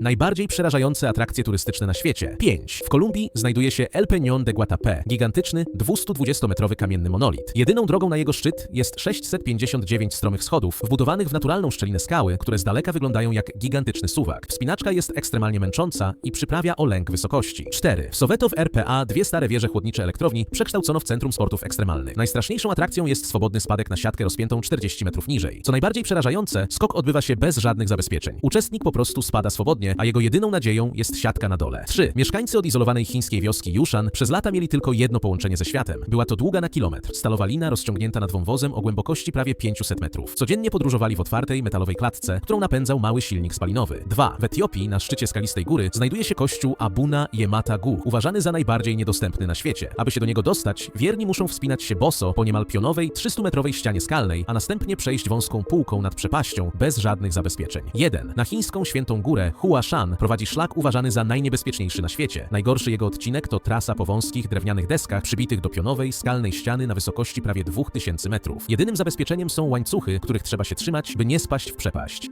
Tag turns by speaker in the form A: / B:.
A: Najbardziej przerażające atrakcje turystyczne na świecie. 5. W Kolumbii znajduje się El Peñón de Guatapé, gigantyczny 220-metrowy kamienny monolit. Jedyną drogą na jego szczyt jest 659 stromych schodów, wbudowanych w naturalną szczelinę skały, które z daleka wyglądają jak gigantyczny suwak. Wspinaczka jest ekstremalnie męcząca i przyprawia o lęk wysokości. 4. W Soweto w RPA dwie stare wieże chłodnicze elektrowni przekształcono w centrum sportów ekstremalnych. Najstraszniejszą atrakcją jest swobodny spadek na siatkę rozpiętą 40 metrów niżej. Co najbardziej przerażające, skok odbywa się bez żadnych zabezpieczeń. Uczestnik po prostu spada swobodnie, a jego jedyną nadzieją jest siatka na dole. 3. Mieszkańcy odizolowanej chińskiej wioski Yushan przez lata mieli tylko jedno połączenie ze światem. Była to długa na kilometr, stalowa lina rozciągnięta nad wąwozem o głębokości prawie 500 metrów. Codziennie podróżowali w otwartej, metalowej klatce, którą napędzał mały silnik spalinowy. 2. W Etiopii, na szczycie skalistej góry, znajduje się kościół Abuna Yemata Gu, uważany za najbardziej niedostępny na świecie. Aby się do niego dostać, wierni muszą wspinać się boso po niemal pionowej, 300-metrowej ścianie skalnej, a następnie przejść wąską półką nad przepaścią, bez żadnych zabezpieczeń. 1. Na chińską świętą górę Huashan prowadzi szlak uważany za najniebezpieczniejszy na świecie. Najgorszy jego odcinek to trasa po wąskich, drewnianych deskach przybitych do pionowej, skalnej ściany na wysokości prawie 2000 metrów. Jedynym zabezpieczeniem są łańcuchy, których trzeba się trzymać, by nie spaść w przepaść.